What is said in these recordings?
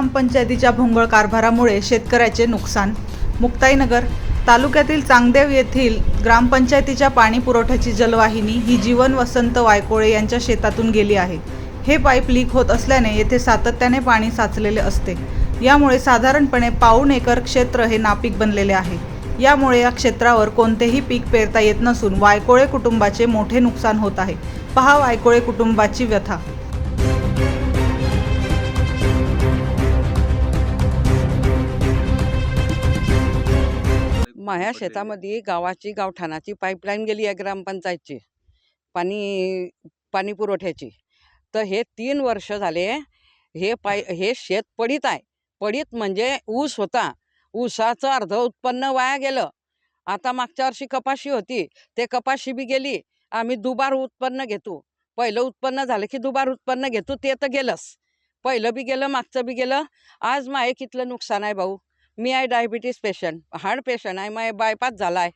ग्रामपंचायतीच्या भोंगळ कारभारामुळे शेतकऱ्याचे नुकसान. मुक्ताईनगर तालुक्यातील चांगदेव येथील ग्रामपंचायतीच्या पाणी पुरवठ्याची जलवाहिनी ही जीवन वसंत वायकोळे यांच्या शेतातून गेली आहे. हे पाईप लीक होत असल्याने येथे सातत्याने पाणी साचलेले असते. यामुळे साधारणपणे पाऊण एकर क्षेत्र हे नापीक बनलेले आहे. यामुळे या क्षेत्रावर कोणतेही पीक पेरता येत नसून वायकोळे कुटुंबाचे मोठे नुकसान होत आहे. पहा वायकोळे कुटुंबाची व्यथा. माझ्या शेतामध्ये गावाची गावठाणाची पाईपलाईन गेली आहे ग्रामपंचायतची. पाणी पाणी पुरवठ्याची. तर हे तीन वर्ष झाले हे पाय हे शेत पडीत आहे. पडीत म्हणजे ऊस होता. ऊसाचं अर्ध उत्पन्न वाया गेलं. आता मागच्या वर्षी कपाशी होती. ते कपाशी बी गेली. आम्ही दुबार उत्पन्न घेतो. पहिलं उत्पन्न झालं की दुबार उत्पन्न घेतो. ते तर गेलंच. पहिलं बी गेलं मागचं बी गेलं. आज माये कितलं नुकसान आहे भाऊ? मी आहे डायबिटीस पेशंट हार्ट पेशंट आहे माय बायपास झाला आहे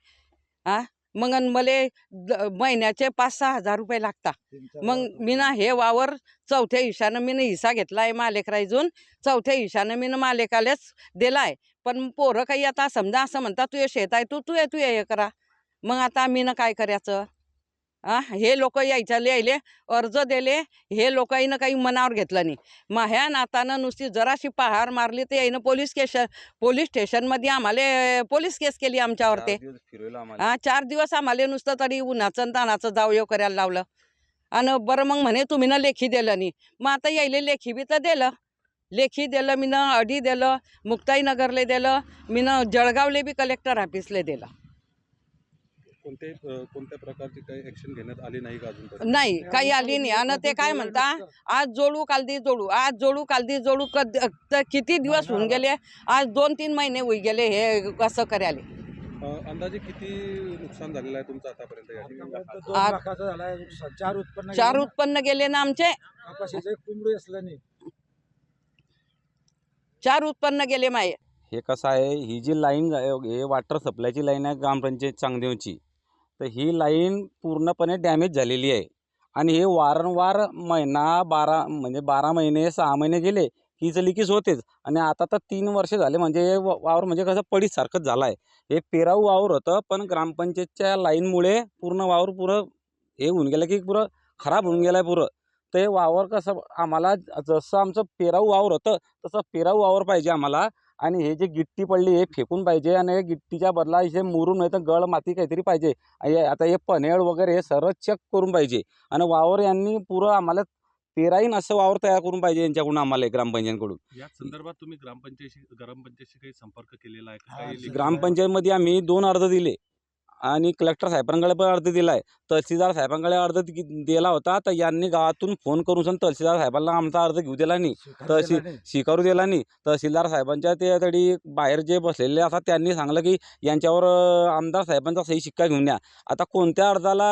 हा? मग मले द- महिन्याचे पाच सहा हजार रुपये लागतात. मग मी ना हे वावर चौथ्या हिशानं मी हिस्सा घेतला आहे मालेकराईजून चौथ्या हिशानं मी मालेकालेच दिला आहे पण पोरं काही आता समजा असं म्हणतात तू हे शेत आहे तू तू ये तू हे करा. मग आता मी ना काय करायचं? आ हे लोक यायच्या यायले अर्ज दिले हे लोकांना काही मनावर घेतलं नाही. माझ्या नातानं नुसती जराशी पहार मारली तर यायनं पोलीस स्टेशन पोलीस स्टेशनमध्ये आम्हाला पोलीस केस केली आमच्यावर ते हा चार दिवस आम्हाला नुसतं तरी उन्हाचं तानाचं जाऊ येऊ करायला लावलं. आणि बरं मग म्हणे तुम्ही ना लेखी दिलं नाही. मग आता यायले लेखी बी तर दिलं. लेखी दिलं मी ना अडी दिलं मुक्ताईनगरले दिलं मी ना जळगावले बी कलेक्टर ऑफिसले दिलं. कोणते कोणत्या प्रकारची काही ऍक्शन घेण्यात आली नाही का अजून नाही काही आली नाही. आणि ते काय म्हणता? आज जोडू कालदी जोडू. आज जोडू कालदी जोडू. कद तर किती दिवस होऊन गेले? आज दोन तीन महिने होई गेले हे कसं करायला? अंदाजे किती नुकसान झालेलं आहे तुमचं आतापर्यंत या ठिकाणी? दोन आत- लाखाचं झालाय नुकसान. चार उत्पन्न चार गेलं. उत्पन्न गेले ना आमचे? कपाशीचं एक कोंबडी असलं नाही. चार उत्पन्न गेले माये. हे कसं आहे ही जी लाईन हे वॉटर सप्लायची लाईन आहे ग्रामपंचायत चांगदेवची. तर ही लाईन पूर्णपणे डॅमेज झालेली आहे. आणि हे वारंवार महिना बारा म्हणजे बारा महिने सहा महिने गेले की हिचं होतेच. आणि आता तर तीन वर्ष झाले म्हणजे हे वावर म्हणजे कसं पडीसारखंच झालं आहे. हे पेराऊ वावर होतं पण ग्रामपंचायतच्या लाईनमुळे पूर्ण वावर पुरं हे होऊन गेलं की पुरं खराब होऊन गेलं आहे पुरं. तर हे वावर कसं आम्हाला जसं आमचं पेराऊ वावर होतं तसं पेराऊ वावर पाहिजे आम्हाला. आणि हे जे गिट्टी पडली हे फेकून पाहिजे आणि हे गिट्टीच्या बदला इथे मुरून नाही तर गळ माती काहीतरी पाहिजे. हे- आता हे पनेळ वगैरे हे सर्व चेक करून पाहिजे. आणि वावर यांनी पुरं आम्हाला पेराईन असं वावर तयार करून पाहिजे यांच्याकडून आम्हाला ग्रामपंचायतकडून. या संदर्भात तुम्ही ग्रामपंचायतशी ग्रामपंचायतशी काही संपर्क केलेला आहे ग्रामपंचायतमध्ये आम्ही दोन अर्ज दिले. आणि कलेक्टर साहेबांकडे पण अर्ज दिला आहे तहसीलदार साहेबांकडे अर्ज दिला होता. तर यांनी गावातून फोन करून सन तहसीलदार साहेबांना आमचा अर्ज घेऊ दिला नाही. तहसील. स्वीकारू दिला नाही. तहसीलदार साहेबांच्या ते तरी बाहेर जे बसलेले असतात त्यांनी सांगलं की यांच्यावर आमदार साहेबांचा सही शिक्का घेऊन या. आता कोणत्या अर्जाला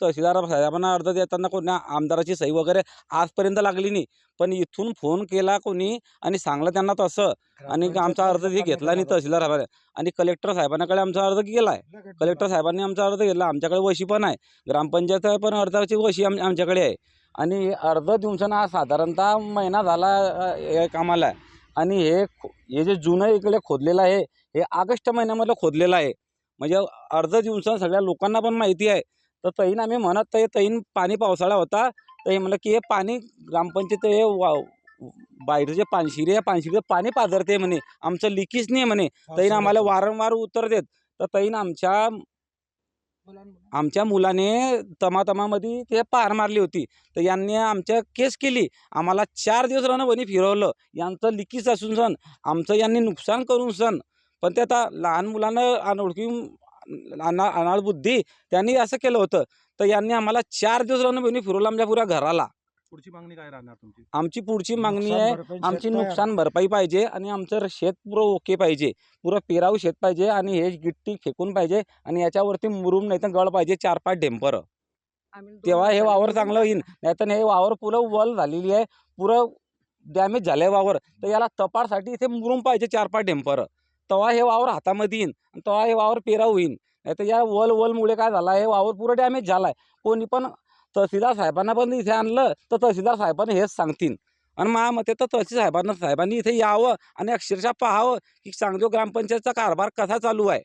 तहसीलदार साहेबांना अर्ज देताना कोणत्या आमदाराची सही वगैरे आजपर्यंत लागली नाही. पण इथून फोन केला कोणी आणि सांगलं त्यांना तसं. आणि आमचा अर्ज हे घेतला नाही तहसीलदार साहेबांनी आणि कलेक्टर साहेबांकडे आमचा अर्ज गेला आहे कलेक्टर साहेबांनी आमचा अर्ज घेतला. आमच्याकडे वशी पण आहे. ग्रामपंचायत पण अर्जाची वशी आम आमच्याकडे आहे. आणि हे अर्ज दिवसानं हा साधारणतः महिना झाला कामाला आहे. आणि हे हे जे जुनं इकडे खोदलेलं आहे हे ऑगस्ट महिन्यामधलं खोदलेलं आहे. म्हणजे अर्ज दिवसा सगळ्या लोकांना पण माहिती आहे. तर तैन आम्ही म्हणत तर तैन पाणी पावसाळा होता. तर हे म्हणलं की हे पाणी ग्रामपंचायत हे वा बाहेरचं जे पानशिरी आहे पानशिरीचं पाणी पाझरते म्हणे. आमचं लिकीच नाही म्हणे. तैन आम्हाला वारंवार उत्तर देत. तर तैन आमच्या आमच्या मुलाने तमातमामध्ये ते पार मारली होती. तर यांनी आमच्या केस केली. आम्हाला चार दिवस राहणं वणी फिरवलं. यांचं लिकीच असून सण. आमचं यांनी नुकसान करून सण. पण ते आता लहान मुलानं अनोळखी अना अनाळ बुद्धी त्यांनी असं केलं होतं. तर यांनी आम्हाला चार दिवस राहणं वणी फिरवलं आमच्या पुऱ्या घराला. पुढची मागणी काय राहणार तुमची? आमची पुढची मागणी आहे आमची. नुकसान भरपाई पाहिजे आणि आमचं शेत पुरं ओके पाहिजे. पुरं पेराऊ शेत पाहिजे आणि हे गिट्टी फेकून पाहिजे आणि याच्यावरती मुरुम नाही तर गळ पाहिजे चार पाच ढेंपर. तेव्हा हे वावर चांगलं होईल नाहीतर हे वावर पुरं वल झालेली आहे. पुरं डॅमेज झालंय वावर. तर याला तपासाठी इथे मुरुम पाहिजे चार पाच ढेंपर. तेव्हा हे वावर हातामध्ये येईन आणि तेव्हा हे वावर पेरा होईन. नाहीतर या वल वलमुळे काय झालं हे वावर पुरं डॅमेज झालाय. कोणी पण तहसीलदार साहेबांना पण इथे आणलं तर तहसीलदार साहेबांनी हेच सांगतील. आणि माझ्या मते तर तहसील साहेबांना साहेबांनी इथे यावं आणि अक्षरशः पाहावं की चांगदेव ग्रामपंचायतचा कारभार कसा चालू आहे.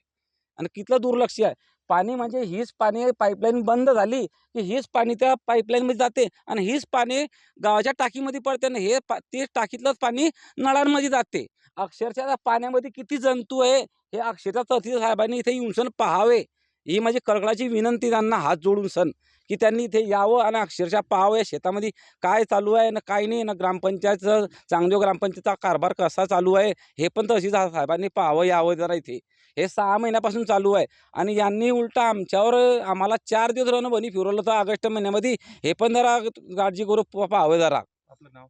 आणि कितलं दुर्लक्ष आहे. पाणी म्हणजे हीच पाणी पाईपलाईन बंद झाली की हीच पाणी त्या पाईपलाईनमध्ये जाते आणि हीच पाणी गावाच्या टाकीमध्ये पडते आणि हे पा ते टाकीतलंच पाणी नळांमध्ये जाते. अक्षरशः पाण्यामध्ये किती जंतू आहे हे अक्षरशः तहसील साहेबांनी इथे येऊन सण पाहावे. ही माझी कळकळाची विनंती त्यांना हात जोडून सण की त्यांनी इथे यावं आणि अक्षरशः पाहावं या शेतामध्ये काय चालू आहे ना काय नाही. ना ग्रामपंचायतचं चांगदेव ग्रामपंचायतचा कारभार कसा चालू आहे हे पण तहसील साहेबांनी पाहावं यावं जरा इथे. हे सहा महिन्यापासून चालू आहे आणि यांनी उलटा आमच्यावर आम्हाला चार दिवस राहणं बनी फिरवलं होतं ऑगस्ट महिन्यामध्ये. हे पण जरा काळजी करू पाहावं जरा. आपलं नाव?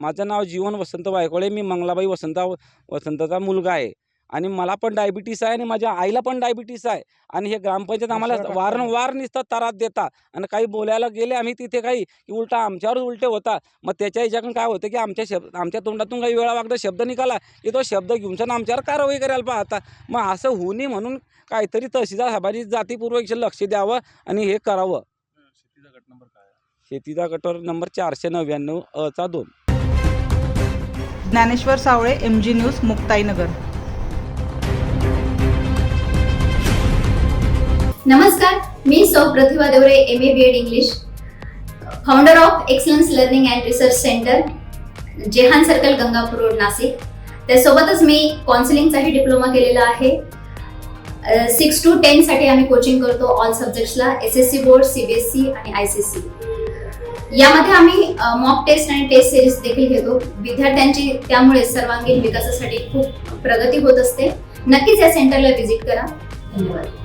माझं नाव जीवन वसंत वायकोळे मी मंगलाबाई वसंत वसंतचा मुलगा आहे. आणि मला पण डायबिटीस आहे आणि माझ्या आईला पण डायबिटीस आहे. आणि हे ग्रामपंचायत आम्हाला वारंवार नुसतं त्रास देता आणि काही बोलायला गेले आम्ही तिथे काही की उलटा आमच्यावर उलटे होता मग त्याच्या ह्याच्याकडून काय होतं की आमच्या शब्द आमच्या तोंडातून काही वेळा वागदा शब्द निघाला की तो शब्द घेऊन सण आमच्यावर कारवाई करायला पाहता मग असं होऊ नये म्हणून काहीतरी तहसीलदार साहेबांनी जातीपूर्वक लक्ष द्यावं आणि हे करावं. शेतीचा गट नंबर काय आहे? शेतीचा गटर नंबर चारशे नव्याण्णव अचा दोन. Dnyaneshwar Savale M G news Muktainagar. नमस्कार मी सौ Pratibha Devare M A B Ed English founder of excellence learning and research centre Jehan circle Gangapur road Nashik. त्यासोबतच मी काउन्सिलिंगचाही डिप्लोमा केलेला आहे. सिक्स टू टेनसाठी आम्ही कोचिंग करतो all सब्जेक्ट्सला S S C board C B S C आणि I C C यामध्ये आम्ही mock test आणि टेस्ट सिरीज देखील घेतो. विद्यार्थ्यांची त्यामुळे सर्वांगीण विकासासाठी खूप प्रगती होत असते. नक्कीच या सेंटरला व्हिजिट करा. धन्यवाद.